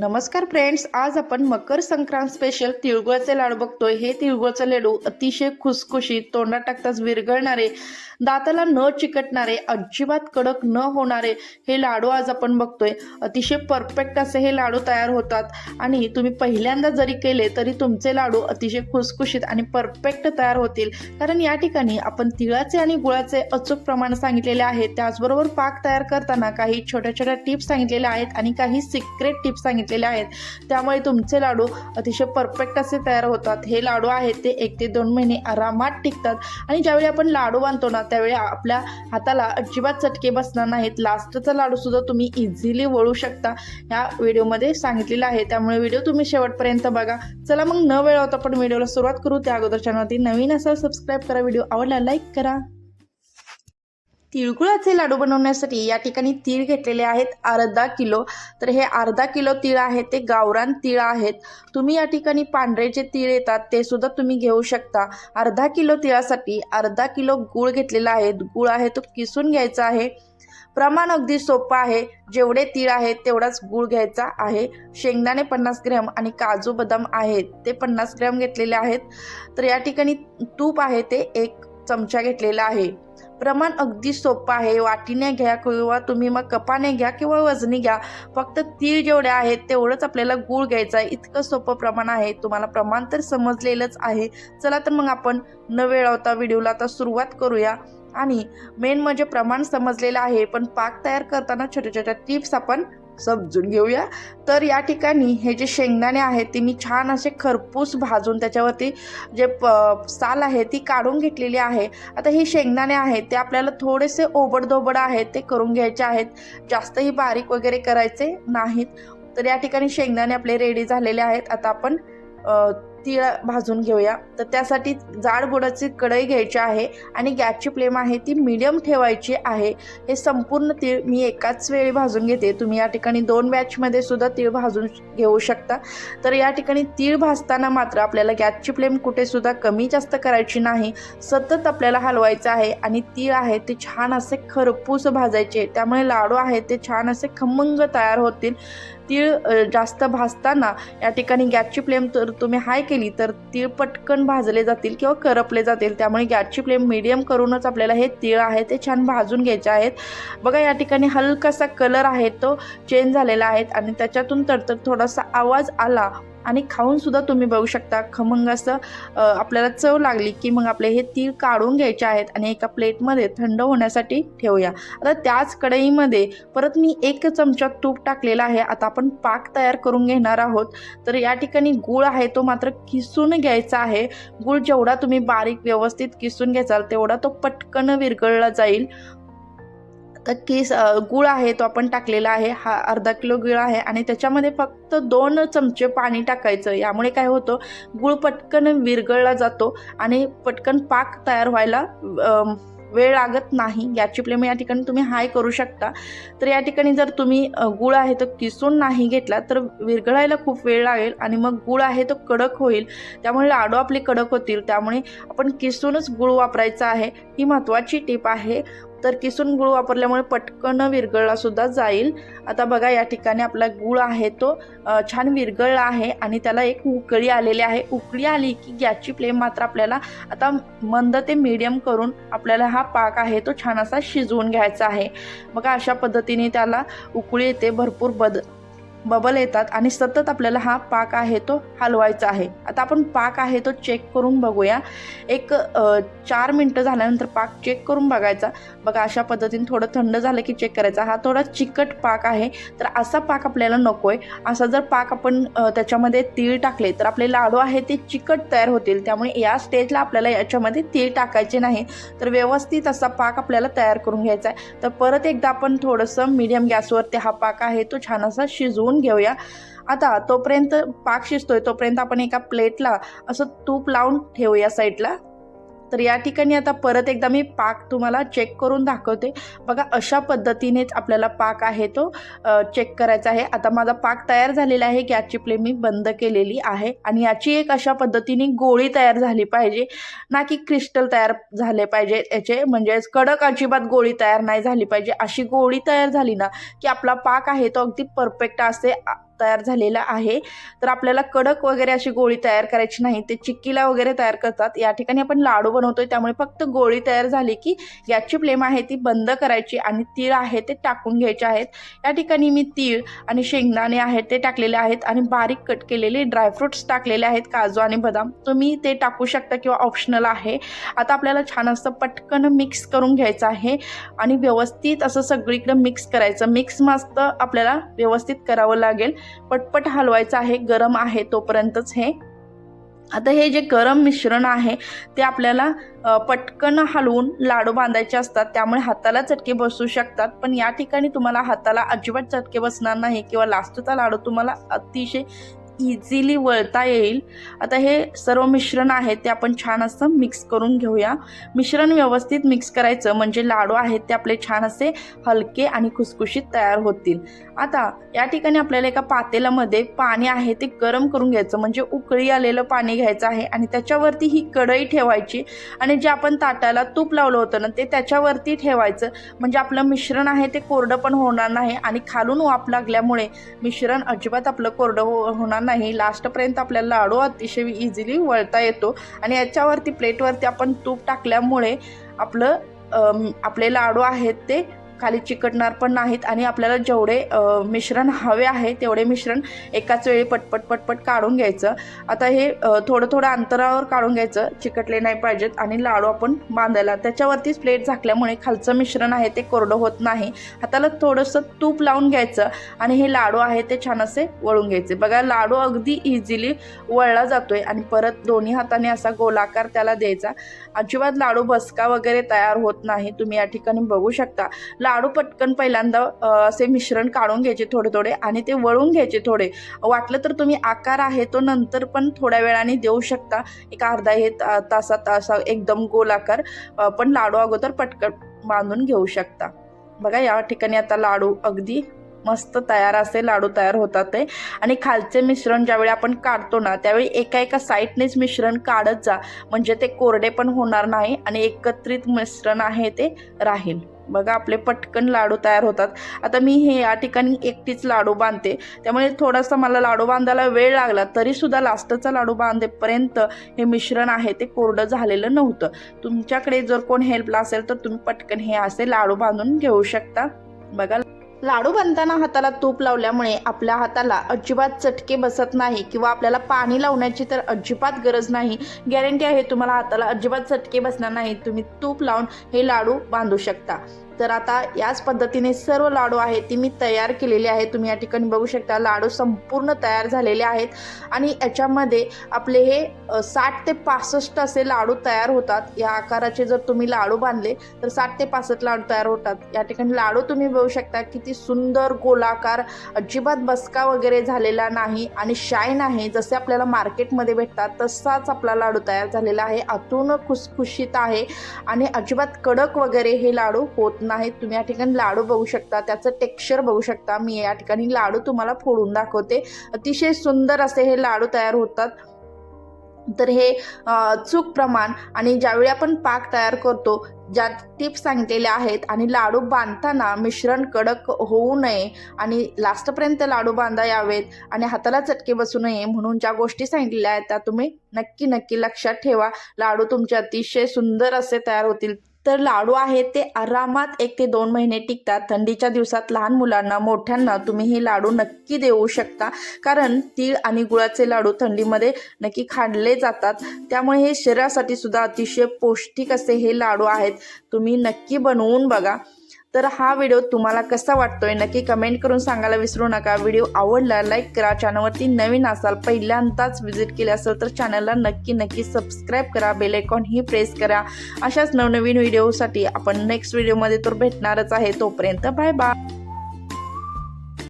नमस्कार फ्रेंड्स आज आपण मकर संक्रांत स्पेशल तिळगुळाचे लाडू बघतोय. हे तिळगुळाचे लाडू अतिशय खुसखुशीत तोंडात टाकताच विरघळणारे दाताला न चिकटणारे अजिबात कडक न होणारे हे लाडू आज आपण बघतोय. अतिशय परफेक्ट असे हे लाडू तयार होतात. आणि तुम्ही पहिल्यांदा जरी केले तरी तुमचे लाडू अतिशय खुसखुशीत आणि परफेक्ट तयार होतील. कारण या ठिकाणी आपण तिळाचे आणि गुळाचे अचूक प्रमाण सांगितलेले आहे. त्याचबरोबर पाक तयार करताना काही छोट्या छोट्या टिप्स सांगितलेल्या आहेत आणि काही सिक्रेट टिप्स सांगितलेल्या आहेत. त्यामुळे तुमचे लाडू अतिशय परफेक्ट असे तयार होतात. हे लाडू आहेत ते एक ते दोन महिने आरामात टिकतात. आणि ज्यावेळी आपण लाडू बांधतो ना त्यावेळी आपल्या हाताला अजिबात चटके बसणार नाहीत. लास्टचा लाडू सुद्धा तुम्ही इझिली वळू शकता. या व्हिडिओमध्ये सांगितलेलं आहे. त्यामुळे व्हिडिओ तुम्ही शेवटपर्यंत बघा. चला मग न वेळ होता आपण व्हिडिओला सुरुवात करू. त्या अगोदर चॅनलवरती नवीन असाल सबस्क्राईब करा. व्हिडिओ आवडला लाईक करा. तिळगुळाचे लाडू बनवण्यासाठी या ठिकाणी तीळ घेतलेले आहेत अर्धा किलो. तर हे अर्धा किलो तीळ आहे ते गावरान तीळ आहेत. तुम्ही या ठिकाणी पांढरे जे तीळ येतात ते सुद्धा तुम्ही घेऊ शकता. अर्धा किलो तिळासाठी अर्धा किलो गूळ घेतलेला आहे. गूळ आहे तो किसून घ्यायचा आहे. प्रमाण अगदी सोपं आहे. जेवढे तीळ आहेत तेवढाच गूळ घ्यायचा आहे. शेंगदाणे पन्नास ग्रॅम आणि काजू बदाम आहेत ते पन्नास ग्रॅम घेतलेले आहेत. तर या ठिकाणी तूप आहे ते एक चमचा घेतलेला आहे. प्रमाण अगदी सोपं आहे. वाटीने घ्या किंवा तुम्ही मग कपाने घ्या किंवा वजनी घ्या. फक्त तीळ जेवढे आहेत तेवढंच आपल्याला गूळ घ्यायचा आहे. इतकं सोपं प्रमाण आहे. तुम्हाला प्रमाण तर समजलेलंच आहे. चला तर मग आपण न वेळ होता व्हिडिओला. आता सुरुवात करूया. आणि मेन म्हणजे प्रमाण समजलेलं आहे. पण पाक तयार करताना छोट्या छोट्या टिप्स आपण समजून घेऊया. तर या ठिकाणी हे जे शेंगदाणे आहेत ते मी छान असे खरपूस भाजून त्याच्यावरती जे प साल आहे ती काढून घेतलेली आहे. आता हे शेंगदाणे आहेत ते आपल्याला थोडेसे ओबडधोबड आहेत ते करून घ्यायचे आहेत. जास्तही बारीक वगैरे करायचे नाहीत. तर या ठिकाणी शेंगदाणे आपले रेडी झालेले आहेत. आता आपण तीळ भाजून घेऊया. तर त्यासाठी जाड बुडाची कढई घ्यायची आहे आणि गॅसची फ्लेम आहे ती मिडियम ठेवायची आहे. हे संपूर्ण तीळ मी एकाच वेळी भाजून घेते. तुम्ही या ठिकाणी दोन बॅचमध्ये सुद्धा तीळ भाजून घेऊ शकता. तर या ठिकाणी तीळ भाजताना मात्र आपल्याला गॅसची फ्लेम कुठेसुद्धा कमी जास्त करायची नाही. सतत आपल्याला हलवायचं आहे आणि तीळ आहे ते छान असे खरपूस भाजायचे. त्यामुळे लाडू आहे ते छान असे खमंग तयार होतील. तीळ जास्त भाजताना या ठिकाणी गॅसची फ्लेम तर तुम्ही हाय केली तर तीळ पटकन भाजले जातील किंवा करपले जातील. त्यामुळे गॅसची फ्लेम मिडियम करूनच आपल्याला हे तीळ आहे ते छान भाजून घ्यायचे आहेत. बघा या ठिकाणी हलकासा कलर आहे तो चेंज झालेला आहे आणि त्याच्यातून तर थोडासा आवाज आला. आणि खाऊन सुद्धा तुम्ही बघू शकता. खमंग असं आपल्याला चव लागली की मग आपले हे तीळ काढून घ्यायचे आहेत आणि एका प्लेटमध्ये थंड होण्यासाठी ठेवूया. आता त्याच कढईमध्ये परत मी एक चमचा तूप टाकलेला आहे. आता आपण पाक तयार करून घेणार आहोत. तर या ठिकाणी गूळ आहे तो मात्र किसून घ्यायचा आहे. गूळ जेवढा तुम्ही बारीक व्यवस्थित किसून घ्याल तेवढा तो पटकन विरघळला जाईल. तर किस गूळ आहे तो आपण टाकलेला आहे. हा अर्धा किलो गूळ आहे आणि त्याच्यामध्ये फक्त दोन चमचे पाणी टाकायचं. यामुळे काय होतं गूळ पटकन विरघळला जातो आणि पटकन पाक तयार व्हायला वेळ लागत नाही. गॅसची फ्लेम या ठिकाणी तुम्ही हाय करू शकता. तर या ठिकाणी जर तुम्ही गूळ आहे तो किसून नाही घेतला तर विरघळायला खूप वेळ लागेल आणि मग गूळ आहे तो कडक होईल. त्यामुळे लाडू आपले कडक होतील. त्यामुळे आपण किसूनच गूळ वापरायचा आहे. ही महत्त्वाची टीप आहे. तर किसून गूळ वापरल्यामुळे पटकन विरगळलासुद्धा जाईल. आता बघा या ठिकाणी आपला गूळ आहे तो छान विरघळला आहे आणि त्याला एक उकळी आलेली आहे. उकळी आली की गॅसची फ्लेम मात्र आपल्याला आता मंद ते मीडियम करून आपल्याला हा पाक आहे तो छान असा शिजवून घ्यायचा आहे. बघा अशा पद्धतीने त्याला उकळी येते. भरपूर बद बबल येतात आणि सतत आपल्याला हा पाक आहे तो हलवायचा आहे. आता आपण पाक आहे तो चेक करून बघूया. एक चार मिनटं झाल्यानंतर पाक चेक करून बघायचा. बघा अशा पद्धतीने थोडं थंड झालं की चेक करायचा. हा थोडा चिकट पाक आहे तर असा पाक आपल्याला नको आहे असा जर पाक आपण त्याच्यामध्ये तीळ टाकले तर आपले लाडू आहे ते चिकट तयार होतील. त्यामुळे या स्टेजला आपल्याला याच्यामध्ये तीळ टाकायचे नाही. तर व्यवस्थित असा पाक आपल्याला तयार करून घ्यायचा आहे. तर परत एकदा आपण थोडंसं मीडियम गॅसवरती हा पाक आहे तो छान असा शिजवून घेऊया. आता तोपर्यंत पाक शिजतोय तोपर्यंत आपण एका प्लेटला असं तूप लावून ठेवूया साईडला तर या ठिकाणी आता परत एकदा मी पाक तुम्हाला चेक करून दाखवते. बघा अशा पद्धतीनेच आपल्याला पाक आहे तो चेक करायचा आहे. आता माझा पाक तयार झालेला आहे गॅसची फ्लेम मी बंद केलेली आहे. आणि याची एक अशा पद्धतीने गोळी तयार झाली पाहिजे. ना की क्रिस्टल तयार झाले पाहिजे याचे. म्हणजेच कडक अजिबात गोळी तयार नाही झाली पाहिजे. अशी गोळी तयार झाली ना की आपला पाक आहे तो अगदी परफेक्ट असे तयार झालेला आहे. तर आपल्याला कडक वगैरे अशी गोळी तयार करायची नाही. ते चिक्कीला वगैरे तयार करतात. या ठिकाणी आपण लाडू बनवतोय. त्यामुळे फक्त गोळी तयार झाली की गॅसची फ्लेम आहे ती बंद करायची आणि तीळ आहे ते टाकून घ्यायचे आहेत. या ठिकाणी मी तीळ आणि शेंगदाणे आहेत ते टाकलेले आहेत आणि बारीक कट केलेले ड्रायफ्रुट्स टाकलेले आहेत काजू आणि बदाम. तुम्ही ते टाकू शकता किंवा ऑप्शनल आहे. आता आपल्याला छान असं पटकन मिक्स करून घ्यायचं आहे आणि व्यवस्थित असं सगळीकडे मिक्स करायचं. मिक्स मस्त आपल्याला व्यवस्थित करावं लागेल. पटपट हलवायचं आहे गरम आहे तोपर्यंतच हे. आता हे जे गरम मिश्रण आहे ते आपल्याला पटकन हलवून लाडू बांधायचे असतात. त्यामुळे हाताला चटके बसू शकतात. पण या ठिकाणी तुम्हाला हाताला अजिबात चटके बसणार नाही किंवा लास्टचा लाडू तुम्हाला अतिशय इझिली वळता येईल. आता हे सर्व मिश्रण आहे ते आपण छान असं मिक्स करून घेऊया. मिश्रण व्यवस्थित मिक्स करायचं म्हणजे लाडू आहेत ते आपले छान असे हलके आणि खुसखुशीत तयार होतील. आता या ठिकाणी आपल्याला एका पातेल्यामध्ये पाणी आहे ते गरम करून घ्यायचं म्हणजे उकळी आलेलं पाणी घ्यायचं आहे आणि त्याच्यावरती ही कढई ठेवायची आणि जे आपण ताटाला तूप लावलं होतं ना ते त्याच्यावरती ठेवायचं. म्हणजे आपलं मिश्रण आहे ते कोरडं पण होणार नाही आणि खालून वाफ लागल्यामुळे मिश्रण अजिबात आपलं कोरडं हो होणार नाही नाही. लास्टपर्यंत आपल्याला लाडू अतिशय इझिली वळता येतो. आणि याच्यावरती प्लेटवरती आपण तूप टाकल्यामुळे आपलं आपले लाडू आहेत ते खाली चिकटणार पण नाहीत आणि आपल्याला जेवढे मिश्रण हवे आहे तेवढे मिश्रण एकाच वेळी पटपट पटपट काढून घ्यायचं. आता हे थोडं थोडं अंतरावर काढून घ्यायचं चिकटले नाही पाहिजेत आणि लाडू आपण बांधायला. त्याच्यावरतीच प्लेट झाकल्यामुळे खालचं मिश्रण आहे ते कोरडं होत नाही. हाताला थोडंसं तूप लावून घ्यायचं आणि हे लाडू आहे ते छान असे वळून घ्यायचे. बघा लाडू अगदी इझिली वळला जातोय आणि परत दोन्ही हाताने असा गोलाकार त्याला द्यायचा. अजिबात लाडू बसका वगैरे तयार होत नाही. तुम्ही या ठिकाणी बघू शकता. लाडू पटकन पहिल्यांदा असे मिश्रण काढून घ्यायचे थोडे थोडे आणि ते वळून घ्यायचे थोडे. वाटलं तर तुम्ही आकार आहे तो नंतर पण थोड्या वेळाने देऊ शकता. एक अर्धा हे तासात असा एकदम गोल आकार पण लाडू अगोदर पटकन बांधून घेऊ शकता. बघा या ठिकाणी आता लाडू अगदी मस्त तयार असे लाडू तयार होतात ते. आणि खालचे मिश्रण ज्यावेळी आपण काढतो ना त्यावेळी एका एका साईडनेच मिश्रण काढत जा. म्हणजे ते कोरडे पण होणार नाही आणि एकत्रित मिश्रण आहे ते राहील. बघा आपले पटकन लाडू तयार होतात. आता मी हे या ठिकाणी एकटीच लाडू बांधते. त्यामुळे थोडासा मला लाडू बांधायला वेळ लागला तरीसुद्धा लास्टचा लाडू बांधेपर्यंत हे मिश्रण आहे ते कोरडं झालेलं नव्हतं. तुमच्याकडे जर कोण हेल्पला असेल तर तुम्ही पटकन हे असे लाडू बांधून घेऊ शकता. बघा. लाडू बांधताना हाताला तूप लावल्यामुळे आपल्या हाताला अजिबात चटके बसत नाही किंवा आपल्याला पाणी लावण्याची तर अजिबात गरज नाही. गॅरंटी आहे तुम्हाला हाताला अजिबात चटके बसणार नाही. तुम्ही तूप लावून हे लाडू बांधू शकता. तर आता याच पद्धतीने सर्व लाडू आहेत ती मी तयार केलेले आहेत. तुम्ही या ठिकाणी बघू शकता लाडू संपूर्ण तयार झालेले आहेत. आणि याच्यामध्ये आपले हे साठ ते पासष्ट असे लाडू तयार होतात. या आकाराचे जर तुम्ही लाडू बांधले तर साठ ते पासष्ट लाडू तयार होतात. या ठिकाणी लाडू तुम्ही बघू शकता किती सुंदर गोलाकार अजिबात बसका वगैरे झालेला नाही आणि शाईन आहे. जसे आपल्याला मार्केटमध्ये भेटतात तसाच आपला लाडू तयार झालेला आहे. आतून खुसखुशीत आहे आणि अजिबात कडक वगैरे हे लाडू होत नाहीत तुम्ही या ठिकाणी लाडू बघू शकता त्याचं टेक्स्चर बघू शकता. मी या ठिकाणी लाडू तुम्हाला फोडून दाखवते. अतिशय सुंदर असे हे लाडू तयार होतात. तर हे चूक प्रमाण आणि ज्यावेळी आपण पाक तयार करतो ज्या टिप्स सांगितलेल्या आहेत आणि लाडू बांधताना मिश्रण कडक होऊ नये आणि लास्टपर्यंत लाडू बांधा यावेत आणि हाताला चटके बसू नये म्हणून ज्या गोष्टी सांगितलेल्या आहेत त्या तुम्ही नक्की नक्की लक्षात ठेवा. लाडू तुमचे अतिशय सुंदर असे तयार होतील. तर लाडू आहेत ते आरामात एक ते दोन महिने टिकतात. थंडीच्या दिवसात लहान मुलांना मोठ्यांना तुम्ही हे लाडू नक्की देऊ शकता. कारण तीळ आणि गुळाचे लाडू थंडीमध्ये नक्की खाल्ले जातात. त्यामुळे हे शरीरासाठी सुद्धा अतिशय पौष्टिक असे हे लाडू आहेत. तुम्ही नक्की बनवून बघा. तर हा व्हिडिओ तुम्हाला कसा वाटतोय नक्की कमेंट करून सांगायला विसरू नका. व्हिडिओ आवडला लाईक करा. चॅनलवरती नवीन असाल पहिल्यांदाच व्हिजिट केली असेल तर चॅनलला नक्की नक्की सबस्क्राईब करा. बेल आयकॉन ही प्रेस करा. अशाच नवनवीन व्हिडिओसाठी आपण नेक्स्ट व्हिडिओमध्ये तर भेटणारच आहे. तोपर्यंत बाय बाय